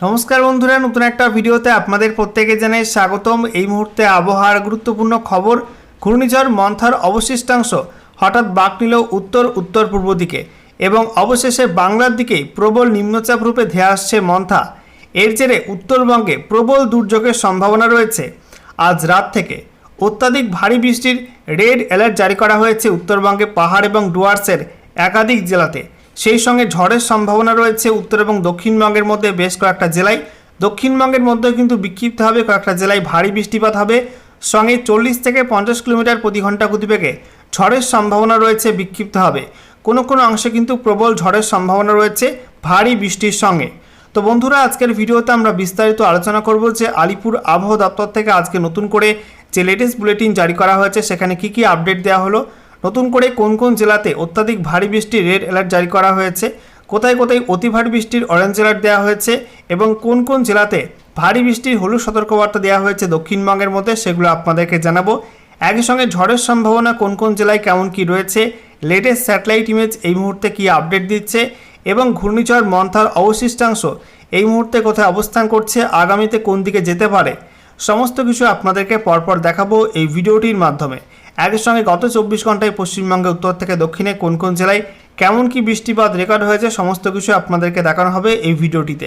নমস্কার বন্ধুরা, নতুন একটা ভিডিওতে আপনাদের প্রত্যেকে জানাই স্বাগতম। এই মুহূর্তে আবহাওয়ার গুরুত্বপূর্ণ খবর, ঘূর্ণিঝড় মন্থার অবশিষ্টাংশ হঠাৎ বাঁক নিল উত্তর উত্তর পূর্ব দিকে এবং অবশেষে বাংলার দিকেই প্রবল নিম্নচাপ রূপে ধেয়ে আসছে মন্থা। এর জেরে উত্তরবঙ্গে প্রবল দুর্যোগের সম্ভাবনা রয়েছে। আজ রাত থেকে অত্যাধিক ভারী বৃষ্টির রেড অ্যালার্ট জারি করা হয়েছে উত্তরবঙ্গে পাহাড় এবং ডুয়ার্সের একাধিক জেলাতে। সেই সঙ্গে ঝড়ের সম্ভাবনা রয়েছে উত্তর এবং দক্ষিণবঙ্গের মধ্যে বেশ কয়েকটা জেলায়। দক্ষিণবঙ্গের মধ্যে কিন্তু বিক্ষিপ্তভাবে কয়েকটা জেলায় ভারী বৃষ্টিপাত হবে। সঙ্গে চল্লিশ থেকে পঞ্চাশ কিলোমিটার প্রতি ঘণ্টা গতিবেগে ঝড়ের সম্ভাবনা রয়েছে, বিক্ষিপ্ত হবে। কোনো কোনো অংশে কিন্তু প্রবল ঝড়ের সম্ভাবনা রয়েছে, ভারী বৃষ্টির সঙ্গে। তো বন্ধুরা, আজকের ভিডিওতে আমরা বিস্তারিত আলোচনা করব যে আলিপুর আবহাওয়া দপ্তর থেকে আজকে নতুন করে যে লেটেস্ট বুলেটিন জারি করা হয়েছে, সেখানে কি কি আপডেট দেওয়া হলো। নতুন করে কোন কোন জেলাতে অত্যাধিক ভারী বৃষ্টির রেড অ্যালার্ট জারি করা হয়েছে, কোথায় কোথায় অতি ভারী বৃষ্টির অরেঞ্জ অ্যালার্ট দেওয়া হয়েছে এবং কোন কোন জেলাতে ভারী বৃষ্টির হলুদ সতর্কবার্তা দেওয়া হয়েছে দক্ষিণবঙ্গের মধ্যে সেগুলো আপনাদেরকে জানাব। একই সঙ্গে ঝড়ের সম্ভাবনা কোন কোন জেলায় কেমন কি রয়েছে লেটেস্ট স্যাটেলাইট ইমেজ এই মুহূর্তে কি আপডেট দিচ্ছে এবং ঘূর্ণিঝড় মন্থার অবশিষ্টাংশ এই মুহূর্তে কোথায় অবস্থান করছে, আগামীতে কোন দিকে যেতে পারে, সমস্ত কিছু আপনাদেরকে পরপর দেখাবো এই ভিডিওটির মাধ্যমে। একই সঙ্গে গত চব্বিশ ঘন্টায় পশ্চিমবঙ্গে উত্তর থেকে দক্ষিণে কোন কোন জেলায় কেমন কি বৃষ্টিপাত রেকর্ড হয়েছে, সমস্ত কিছু আপনাদেরকে দেখানো হবে এই ভিডিওটিতে।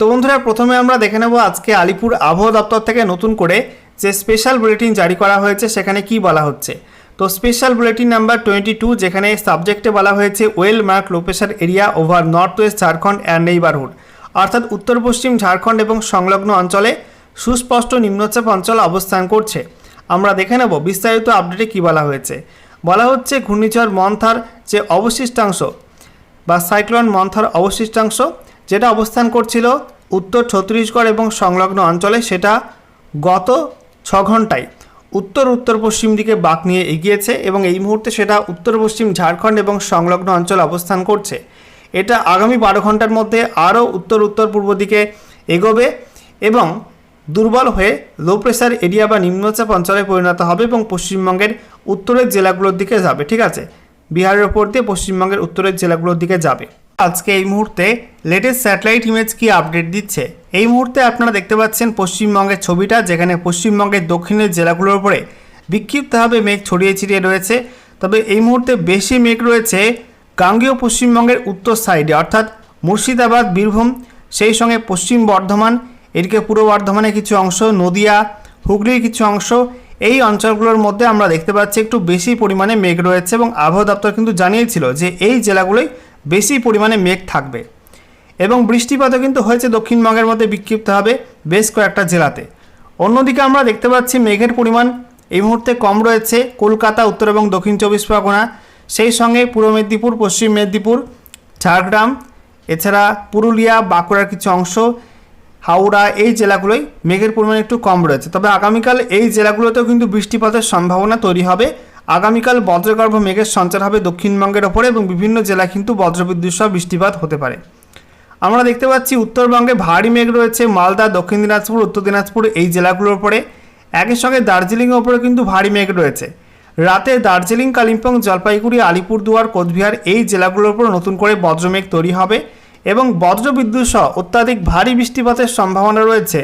তো বন্ধুরা, প্রথমে আমরা দেখে নেব আজকে আলিপুর আবহাওয়া দপ্তর থেকে নতুন করে যে স্পেশাল বুলেটিন জারি করা হয়েছে, সেখানে কি বলা হচ্ছে। তো special bulletin number twenty two যেখানে সাবজেক্টে বলা হয়েছে well marked low pressure area over north west Jharkhand and neighbourhood অর্থাৎ উত্তর, পশ্চিম ঝাড়খণ্ড এবং সংলগ্ন অঞ্চলে সুস্পষ্ট নিম্নচাপ অঞ্চল অবস্থান করছে। আমরা দেখে নেব বিস্তারিত আপডেটে কী বলা হয়েছে। বলা হচ্ছে, ঘূর্ণিঝড় মন্থার যে অবশিষ্টাংশ বা সাইক্লোন মন্থার অবশিষ্টাংশ যেটা অবস্থান করছিল উত্তর ছত্তিশগড় এবং সংলগ্ন অঞ্চলে, সেটা গত ছ ঘন্টায় উত্তর উত্তর পশ্চিম দিকে বাঁক নিয়ে এগিয়েছে এবং এই মুহূর্তে সেটা উত্তর পশ্চিম ঝাড়খণ্ড এবং সংলগ্ন অঞ্চল অবস্থান করছে। এটা আগামী বারো ঘণ্টার মধ্যে আরও উত্তর উত্তর পূর্ব দিকে এগোবে এবং দুর্বল হয়ে লো প্রেশার এরিয়া বা নিম্নচাপ অঞ্চলে পরিণত হবে এবং পশ্চিমবঙ্গের উত্তরের জেলাগুলোর দিকে যাবে, ঠিক আছে? বিহারের ওপর দিয়ে পশ্চিমবঙ্গের উত্তরের জেলাগুলোর দিকে যাবে। আজকে এই মুহূর্তে লেটেস্ট স্যাটেলাইট ইমেজ কি আপডেট দিচ্ছে? এই মুহূর্তে আপনারা দেখতে পাচ্ছেন পশ্চিমবঙ্গের ছবিটা, যেখানে পশ্চিমবঙ্গের দক্ষিণের জেলাগুলোর উপরে বিক্ষিপ্তভাবে মেঘ ছড়িয়ে ছিটিয়ে রয়েছে। তবে এই মুহূর্তে বেশি মেঘ রয়েছে গাঙ্গেয় পশ্চিমবঙ্গের উত্তর সাইডে অর্থাৎ মুর্শিদাবাদ, বীরভূম, সেই সঙ্গে পশ্চিম বর্ধমান, এদিকে পূর্ব বর্ধমানের কিছু অংশ, নদিয়া, হুগলির কিছু অংশ, এই অঞ্চলগুলোর মধ্যে আমরা দেখতে পাচ্ছি একটু বেশি পরিমাণে মেঘ রয়েছে এবং আবহাওয়া দপ্তর কিন্তু জানিয়েছিল যে এই জেলাগুলোই বেশি পরিমাণে মেঘ থাকবে। এবং বৃষ্টিপাতও কিন্তু হয়েছে দক্ষিণবঙ্গের মধ্যে বিক্ষিপ্ত হবে বেশ কয়েকটা জেলাতে। অন্যদিকে আমরা দেখতে পাচ্ছি মেঘের পরিমাণ এই মুহূর্তে কম রয়েছে কলকাতা, উত্তর এবং দক্ষিণ চব্বিশ পরগনা। সেই সঙ্গে পূর্ব মেদিনীপুর, পশ্চিম মেদিনীপুর, ঝাড়গ্রাম, এছাড়া পুরুলিয়া, বাঁকুড়ার কিছু অংশ, হাওড়া এই জেলাগুলোই মেঘের পরিমাণ একটু কম রয়েছে। তবে আগামীকাল এই জেলাগুলোতেও কিন্তু বৃষ্টিপাতের সম্ভাবনা তৈরি হবে। আগামীকাল বজ্রগর্ভ মেঘের সঞ্চার হবে দক্ষিণবঙ্গের ওপরে এবং বিভিন্ন জেলায় কিন্তু বজ্রবিদ্যুৎ সহ বৃষ্টিপাত হতে পারে। আমরা দেখতে পাচ্ছি উত্তরবঙ্গে ভারী মেঘ রয়েছে, মালদা, দক্ষিণ দিনাজপুর, উত্তর দিনাজপুর এই জেলাগুলোর ওপরে। একই সঙ্গে দার্জিলিংয়ের ওপরে কিন্তু ভারী মেঘ রয়েছে। রাতে দার্জিলিং, কালিম্পং, জলপাইগুড়ি, আলিপুরদুয়ার, কোচবিহার এই জেলাগুলোর উপর নতুন করে বজ্রমেঘ তৈরি হবে এবং বজ্রবিদ্যুৎ সহ অত্যাধিক ভারী বৃষ্টিপাতের সম্ভাবনা রয়েছে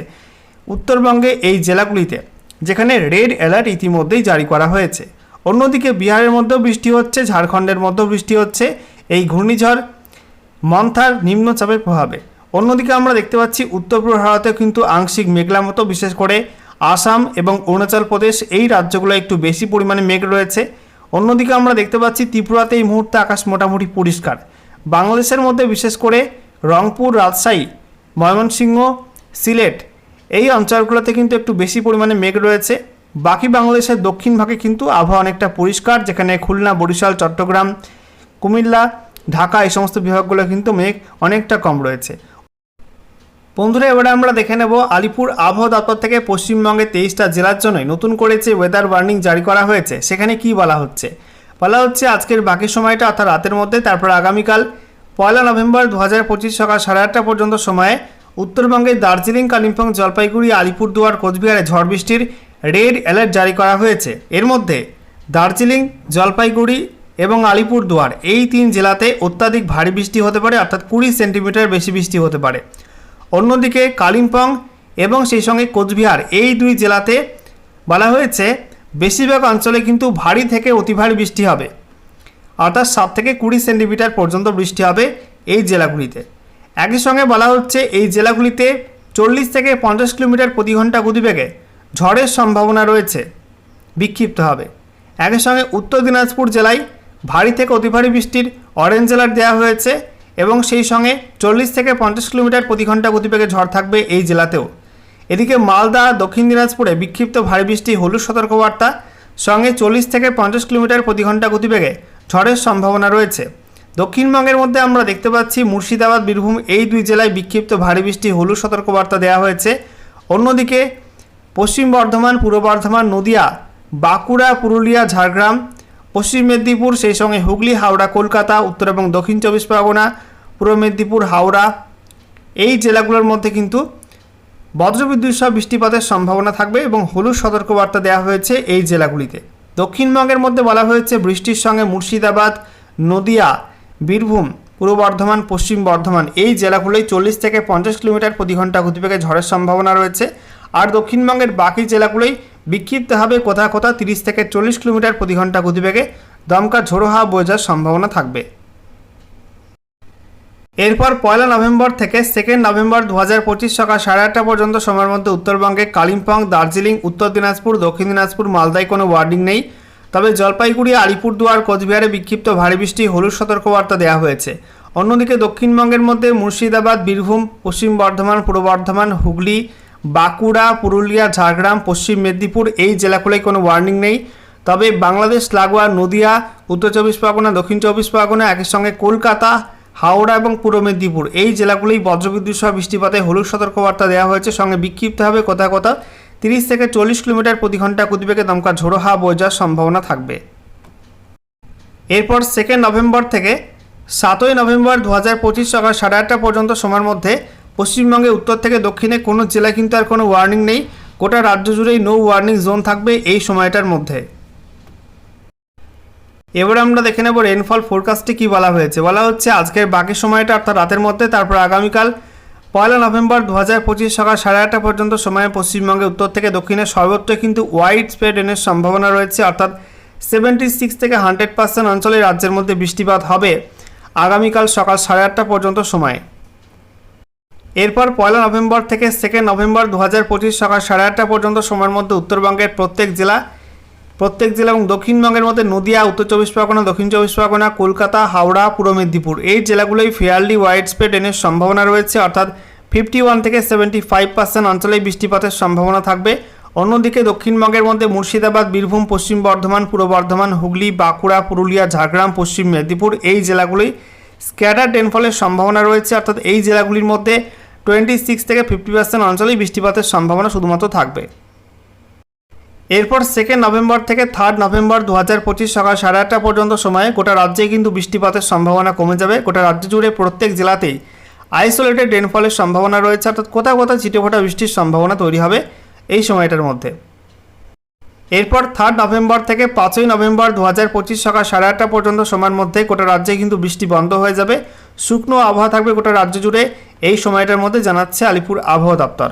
উত্তরবঙ্গে এই জেলাগুলিতে, যেখানে রেড অ্যালার্ট ইতিমধ্যেই জারি করা হয়েছে। অন্যদিকে বিহারের মধ্যেও বৃষ্টি হচ্ছে, ঝাড়খণ্ডের মধ্যেও বৃষ্টি হচ্ছে, এই ঘূর্ণিঝড় মন্থার নিম্নচাপের প্রভাবে। অন্যদিকে আমরা দেখতে পাচ্ছি, উত্তর পূর্ব ভারতে কিন্তু আংশিক মেঘলা মতো, বিশেষ করে আসাম এবং অরুণাচল প্রদেশ, এই রাজ্যগুলো একটু বেশি পরিমাণে মেঘ রয়েছে। অন্যদিকে আমরা দেখতে পাচ্ছি, ত্রিপুরাতে এই মুহূর্তে আকাশ মোটামুটি পরিষ্কার। বাংলাদেশের মধ্যে বিশেষ করে রংপুর, রাজশাহী, ময়মনসিংহ, সিলেট, এই অঞ্চলগুলোতে কিন্তু একটু বেশি পরিমাণে মেঘ রয়েছে। বাকি বাংলাদেশের দক্ষিণ ভাগে কিন্তু আবহাওয়া অনেকটা পরিষ্কার, যেখানে খুলনা, বরিশাল, চট্টগ্রাম, কুমিল্লা, ঢাকা এই সমস্ত বিভাগগুলো কিন্তু মেঘ অনেকটা কম রয়েছে। বন্ধুরা, এবারে আমরা দেখে নেব আলিপুর আবহাওয়া দপ্তর থেকে পশ্চিমবঙ্গের তেইশটা জেলার জন্যই নতুন করে যে ওয়েদার ওয়ার্নিং জারি করা হয়েছে, সেখানে কি বলা হচ্ছে? বলা হচ্ছে আজকের বাকি সময়টা অর্থাৎ রাতের মধ্যে, তারপর আগামীকাল পয়লা নভেম্বর দু হাজার পঁচিশ সকাল সাড়ে আটটা পর্যন্ত সময়ে উত্তরবঙ্গের দার্জিলিং, কালিম্পং, জলপাইগুড়ি, আলিপুরদুয়ার, কোচবিহারে ঝড় বৃষ্টির রেড অ্যালার্ট জারি করা হয়েছে। এর মধ্যে দার্জিলিং, জলপাইগুড়ি এবং আলিপুরদুয়ার এই তিন জেলাতে অত্যাধিক ভারী বৃষ্টি হতে পারে, অর্থাৎ কুড়ি সেন্টিমিটার বেশি বৃষ্টি হতে পারে। অন্যদিকে কালিম্পং এবং সেই সঙ্গে কোচবিহার এই দুই জেলাতে বলা হয়েছে, বেশিরভাগ অঞ্চলে কিন্তু ভারী থেকে অতি ভারী বৃষ্টি হবে। অর্থাৎ সাত থেকে কুড়ি সেন্টিমিটার পর্যন্ত বৃষ্টি হবে এই জেলাগুলিতে। একই সঙ্গে বলা হচ্ছে, এই জেলাগুলিতে চল্লিশ থেকে পঞ্চাশ কিলোমিটার প্রতি ঘণ্টা গতিবেগে ঝড়ের সম্ভাবনা রয়েছে। বিক্ষিপ্ত হবে। একই সঙ্গে উত্তর দিনাজপুর জেলায় ভারী থেকে অতি ভারী বৃষ্টির অরেঞ্জ অ্যালার্ট দেওয়া হয়েছে এবং সেই সঙ্গে চল্লিশ থেকে পঞ্চাশ কিলোমিটার প্রতি ঘণ্টা গতিবেগে ঝড় থাকবে এই জেলাতেও। এদিকে মালদা, দক্ষিণ দিনাজপুরে বিক্ষিপ্ত ভারী বৃষ্টি, হলুদ সতর্কবার্তা, সঙ্গে চল্লিশ থেকে পঞ্চাশ কিলোমিটার প্রতি ঘণ্টা গতিবেগে ঝড়ের সম্ভাবনা রয়েছে। দক্ষিণবঙ্গের মধ্যে আমরা দেখতে পাচ্ছি মুর্শিদাবাদ, বীরভূম এই দুই জেলায় বিক্ষিপ্ত ভারী বৃষ্টি, হলুদ সতর্কবার্তা দেওয়া হয়েছে। অন্যদিকে পশ্চিম বর্ধমান, পূর্ব বর্ধমান, নদিয়া, বাঁকুড়া, পুরুলিয়া, ঝাড়গ্রাম, পশ্চিম মেদিনীপুর, সেই সঙ্গে হুগলি, হাওড়া, কলকাতা, উত্তর এবং দক্ষিণ চব্বিশ পরগনা, পূর্ব মেদিনীপুর, হাওড়া, এই জেলাগুলোর মধ্যে কিন্তু বজ্রবিদ্যুৎ সহ বৃষ্টিপাতের সম্ভাবনা থাকবে এবং হলুদ সতর্কবার্তা দেওয়া হয়েছে এই জেলাগুলিতে। দক্ষিণবঙ্গের মধ্যে বলা হয়েছে বৃষ্টির সঙ্গে মুর্শিদাবাদ, নদিয়া, বীরভূম, পূর্ব বর্ধমান, পশ্চিম বর্ধমান এই জেলাগুলোয় চল্লিশ থেকে পঞ্চাশ কিলোমিটার প্রতি ঘণ্টা গতিবেগে ঝড়ের সম্ভাবনা রয়েছে। আর দক্ষিণবঙ্গের বাকি জেলাগুলোই বিক্ষিপ্তভাবে কোথাও কোথাও তিরিশ থেকে চল্লিশ কিলোমিটার প্রতি ঘণ্টা গতিবেগে দমকা ঝোড়ো হাওয়া যাওয়ার সম্ভাবনা থাকবে। এরপর পয়লা নভেম্বর থেকে সেকেন্ড নভেম্বর দু হাজার পঁচিশ সকাল সাড়ে আটটা পর্যন্ত সময়ের মধ্যে উত্তরবঙ্গে কালিম্পং, দার্জিলিং, উত্তর দিনাজপুর, দক্ষিণ দিনাজপুর, মালদায় কোনো ওয়ার্নিং নেই। তবে জলপাইগুড়ি, আলিপুরদুয়ার কোচবিহারে বিক্ষিপ্ত ভারী বৃষ্টি, হলুদ সতর্কবার্তা দেওয়া হয়েছে। অন্যদিকে দক্ষিণবঙ্গের মধ্যে মুর্শিদাবাদ, বীরভূম, পশ্চিম বর্ধমান, পূর্ব বর্ধমান, হুগলি বাঁকুড়া, পুরুলিয়া, ঝাড়গ্রাম, পশ্চিম মেদিনীপুর এই জেলাগুলোয় কোনো ওয়ার্নিং নেই। তবে বাংলাদেশ, লাগোয়া, নদিয়া, উত্তর চব্বিশ পরগনা, দক্ষিণ চব্বিশ পরগনা, একই সঙ্গে কলকাতা, হাওড়া এবং পূর্ব মেদিনীপুর এই জেলাগুলোই বজ্রবিদ্যুৎ সহ বৃষ্টিপাতে হলুদ সতর্কবার্তা দেওয়া হয়েছে। সঙ্গে বিক্ষিপ্ত হবে কোথাও কোথাও তিরিশ থেকে চল্লিশ কিলোমিটার প্রতি ঘণ্টা গতিবেগে দমকা ঝোড়ো হাওয়া বয়ে যাওয়ার সম্ভাবনা থাকবে। এরপর সেকেন্ড নভেম্বর থেকে সাতই নভেম্বর দু হাজার পঁচিশ সকাল সাড়ে আটটা পর্যন্ত সময়ের মধ্যে পশ্চিমবঙ্গে উত্তর থেকে দক্ষিণে কোনো জেলায় কিন্তু আর কোনো ওয়ার্নিং নেই। গোটা রাজ্য জুড়েই নো ওয়ার্নিং জোন থাকবে এই সময়টার মধ্যে। এবার আমরা দেখে নেব রেনফল ফোরকাস্টে কী বলা হয়েছে। বলা হচ্ছে আজকের বাকি সময়টা অর্থাৎ রাতের মধ্যে, তারপর আগামীকাল পয়লা নভেম্বর দু হাজার পঁচিশ সকাল সাড়ে আটটা পর্যন্ত সময়ে পশ্চিমবঙ্গে উত্তর থেকে দক্ষিণে সর্বত্র কিন্তু ওয়াইড স্প্রেড রেনের সম্ভাবনা রয়েছে। অর্থাৎ সেভেন্টি সিক্স থেকে হান্ড্রেড পার্সেন্ট অঞ্চলে রাজ্যের মধ্যে বৃষ্টিপাত হবে আগামীকাল সকাল সাড়ে আটটা পর্যন্ত সময়ে। এরপর পয়লা নভেম্বর থেকে সেকেন্ড নভেম্বর দু হাজার পঁচিশ সকাল সাড়ে আটটা পর্যন্ত সময়ের মধ্যে উত্তরবঙ্গের প্রত্যেক জেলা প্রত্যেক জেলা এবং দক্ষিণবঙ্গের মধ্যে নদিয়া, উত্তর চব্বিশ পরগনা, দক্ষিণ চব্বিশ পরগনা, কলকাতা, হাওড়া, পূর্ব মেদিনীপুর। এই জেলাগুলোই ফেয়ারলি ওয়াইড স্প্রেড রেনের সম্ভাবনা রয়েছে, অর্থাৎ ফিফটি ওয়ান থেকে সেভেন্টি ফাইভ পার্সেন্ট অঞ্চলেই বৃষ্টিপাতের সম্ভাবনা থাকবে। অন্যদিকে দক্ষিণবঙ্গের মধ্যে মুর্শিদাবাদ, বীরভূম, পশ্চিম বর্ধমান, পূর্ব বর্ধমান, হুগলি, বাঁকুড়া, পুরুলিয়া, ঝাড়গ্রাম, পশ্চিম মেদিনীপুর এই জেলাগুলোই স্ক্যাটার রেনফলের সম্ভাবনা রয়েছে, অর্থাৎ এই জেলাগুলির মধ্যে টোয়েন্টি সিক্স থেকে ফিফটি পার্সেন্ট অঞ্চলেই বৃষ্টিপাতের সম্ভাবনা শুধুমাত্র থাকবে। এরপর সেকেন্ড নভেম্বর থেকে থার্ড নভেম্বর দু হাজার পঁচিশ সকাল সাড়ে আটটা পর্যন্ত সময়ে গোটা রাজ্যেই কিন্তু বৃষ্টিপাতের সম্ভাবনা কমে যাবে। গোটা রাজ্য জুড়ে প্রত্যেক জেলাতেই আইসোলেটেড রেনফলের সম্ভাবনা রয়েছে, অর্থাৎ কোথাও কোথাও ছিটেফোঁটা বৃষ্টির সম্ভাবনা তৈরি হবে এই সময়টার মধ্যে। এরপর থার্ড নভেম্বর থেকে পাঁচই নভেম্বর দু হাজার পঁচিশ সকাল সাড়ে আটটা পর্যন্ত সময়ের মধ্যে গোটা রাজ্যে কিন্তু বৃষ্টি বন্ধ হয়ে যাবে। শুকনো আবহাওয়া থাকবে গোটা রাজ্য জুড়ে। এই সময়টার মধ্যে জানাচ্ছে আলিপুর আবহাওয়া দপ্তর।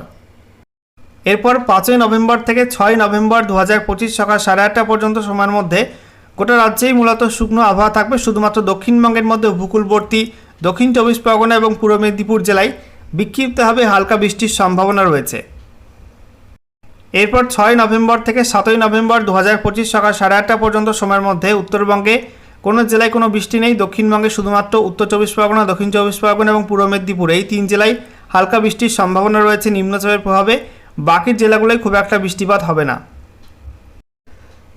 এরপর পাঁচই নভেম্বর থেকে ছয় নভেম্বর দু হাজার পঁচিশ সকাল সাড়ে আটটা পর্যন্ত সময়ের মধ্যে গোটা রাজ্যেই মূলত শুকনো আবহাওয়া থাকবে। শুধুমাত্র দক্ষিণবঙ্গের মধ্যে উপকূলবর্তী, দক্ষিণ চব্বিশ পরগনা এবং পূর্ব মেদিনীপুর জেলায় বিক্ষিপ্তভাবে হালকা বৃষ্টির সম্ভাবনা রয়েছে। এরপর ছয় নভেম্বর থেকে সাতই নভেম্বর দু হাজার পঁচিশ সকাল সাড়ে আটটা পর্যন্ত সময়ের মধ্যে উত্তরবঙ্গে কোনো জেলায় কোনো বৃষ্টি নেই। দক্ষিণবঙ্গে শুধুমাত্র উত্তর চব্বিশ পরগনা, দক্ষিণ চব্বিশ পরগনা এবং পূর্ব মেদিনীপুর। এই তিন জেলায় হালকা বৃষ্টির সম্ভাবনা রয়েছে। নিম্নচাপের প্রভাবে বাকি জেলাগুলোয় খুব একটা বৃষ্টিপাত হবে না।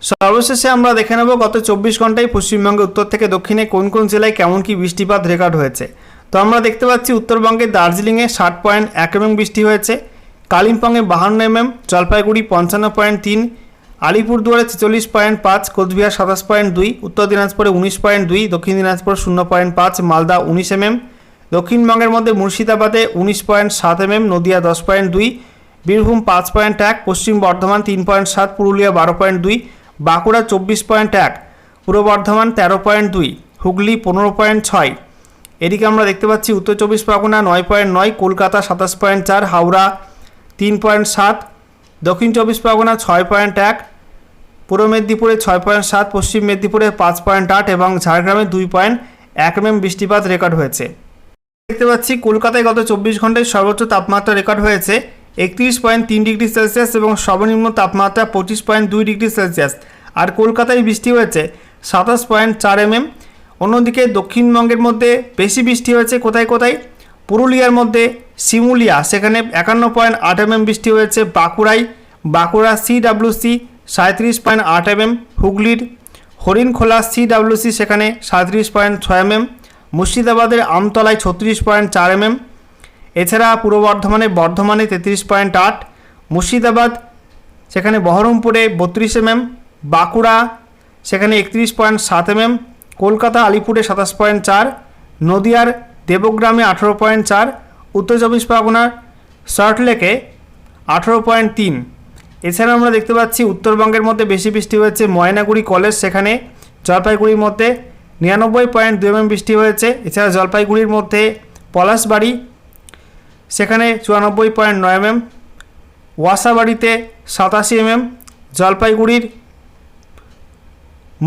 সর্বশেষে আমরা দেখে নেব গত চব্বিশ ঘন্টায় পশ্চিমবঙ্গের উত্তর থেকে দক্ষিণে কোন কোন জেলায় কেমন কি বৃষ্টিপাত রেকর্ড হয়েছে। তো আমরা দেখতে পাচ্ছি উত্তরবঙ্গে দার্জিলিংয়ে ষাট পয়েন্ট এক এমএম বৃষ্টি হয়েছে। কালিম্পংয়ে বাহান্ন এমএম, জলপাইগুড়ি পঞ্চান্ন পয়েন্ট তিন আলিপুরদুয়ারে ছেচল্লিশ পয়েন্ট পাঁচ, কোচবিহার সাতাশ পয়েন্ট দুই, উত্তর দিনাজপুরে উনিশ পয়েন্ট দুই, দক্ষিণ দিনাজপুর শূন্য পয়েন্ট পাঁচ, মালদা উনিশ এমএম, দক্ষিণবঙ্গের মধ্যে মুর্শিদাবাদে উনিশ পয়েন্ট সাত এমএম, নদিয়া দশ পয়েন্ট দুই, বীরভূম পাঁচ পয়েন্ট এক, পশ্চিম বর্ধমান তিন পয়েন্ট সাত, পুরুলিয়া বারো পয়েন্ট দুই, বাঁকুড়া চব্বিশ পয়েন্ট এক, পূর্ব বর্ধমান তেরো পয়েন্ট দুই, হুগলি পনেরো পয়েন্ট ছয়। এদিকে আমরা দেখতে পাচ্ছি উত্তর চব্বিশ পরগনা নয় পয়েন্ট নয়, কলকাতা সাতাশ পয়েন্ট চার, হাওড়া তিন পয়েন্ট সাত দক্ষিণ চব্বিশ পরগনা ছয় পয়েন্ট এক, পূর্ব মেদিনীপুরে ছয় পয়েন্ট সাত, পশ্চিম মেদিনীপুরে পাঁচ পয়েন্ট আট এবং ঝাড়গ্রামে দুই পয়েন্ট এক এম বৃষ্টিপাত রেকর্ড হয়েছে। দেখতে পাচ্ছি, কলকাতায় গত চব্বিশ ঘন্টায় সর্বোচ্চ তাপমাত্রা রেকর্ড হয়েছে একত্রিশ পয়েন্ট তিন ডিগ্রি সেলসিয়াস এবং সর্বনিম্ন তাপমাত্রা পঁচিশ পয়েন্ট দুই ডিগ্রি সেলসিয়াস। আর কলকাতায় বৃষ্টি হয়েছে সাতাশ পয়েন্ট চার এমএম অন্যদিকে দক্ষিণবঙ্গের মধ্যে বেশি বৃষ্টি হয়েছে কোথায় কোথায়? পুরুলিয়ার মধ্যে শিমুলিয়া, সেখানে একান্ন পয়েন্ট আট এমএম বৃষ্টি হয়েছে বাঁকুড়ায়, বাঁকুড়া সিডাব্লিউসি সাঁত্রিশ পয়েন্ট আট এমএম হুগলির হরিণখোলা সিডাব্লিউসি সেখানে সাঁত্রিশ পয়েন্ট ছয় এমএম মুর্শিদাবাদের আমতলায় ছত্রিশ পয়েন্ট চার এমএম এছাড়া পূর্ব বর্ধমানে বর্ধমানে তেত্রিশ পয়েন্ট আট, মুর্শিদাবাদ সেখানে বহরমপুরে বত্রিশ এমএম বাঁকুড়া সেখানে একত্রিশ পয়েন্ট সাত এমএম কলকাতা, আলিপুরে সাতাশ পয়েন্ট চার, নদিয়ার দেবগ্রামে আঠেরো পয়েন্ট চার উত্তর চব্বিশ পরগনার সল্টলেকে আঠেরো পয়েন্ট তিন। এছাড়া আমরা দেখতে পাচ্ছি উত্তরবঙ্গের মধ্যে বেশি বৃষ্টি হয়েছে। ময়নাগুড়ি কলেজ সেখানে জলপাইগুড়ির মধ্যে নিরানব্বই পয়েন্ট দুই এমএম বৃষ্টি হয়েছে। এছাড়া জলপাইগুড়ির মধ্যে পলাশবাড়ি সেখানে চুরানব্বই পয়েন্ট নয় এমএম ওয়াসাবাড়িতে সাতাশি এমএম জলপাইগুড়ির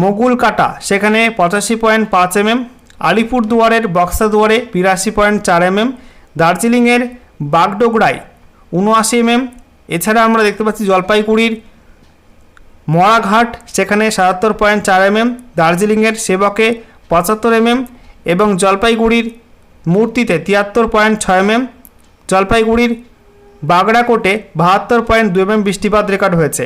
মগুলকাটা সেখানে পঁচাশি পয়েন্ট পাঁচ এমএম আলিপুরদুয়ারের বক্সাদুয়ারে বিরাশি পয়েন্ট চার এমএম দার্জিলিংয়ের বাগডোগরায় উনআশি এমএম, এছাড়া আমরা দেখতে পাচ্ছি জলপাইগুড়ির মরাঘাট, সেখানে সাতাত্তর পয়েন্ট চার এমএম, দার্জিলিংয়ের সেবকে পঁচাত্তর এমএম এবং জলপাইগুড়ির মূর্তিতে তিয়াত্তর পয়েন্ট ছয় এমএম, জলপাইগুড়ির বাগড়াকোটে বাহাত্তর পয়েন্ট দু এমএম বৃষ্টিপাত রেকর্ড হয়েছে।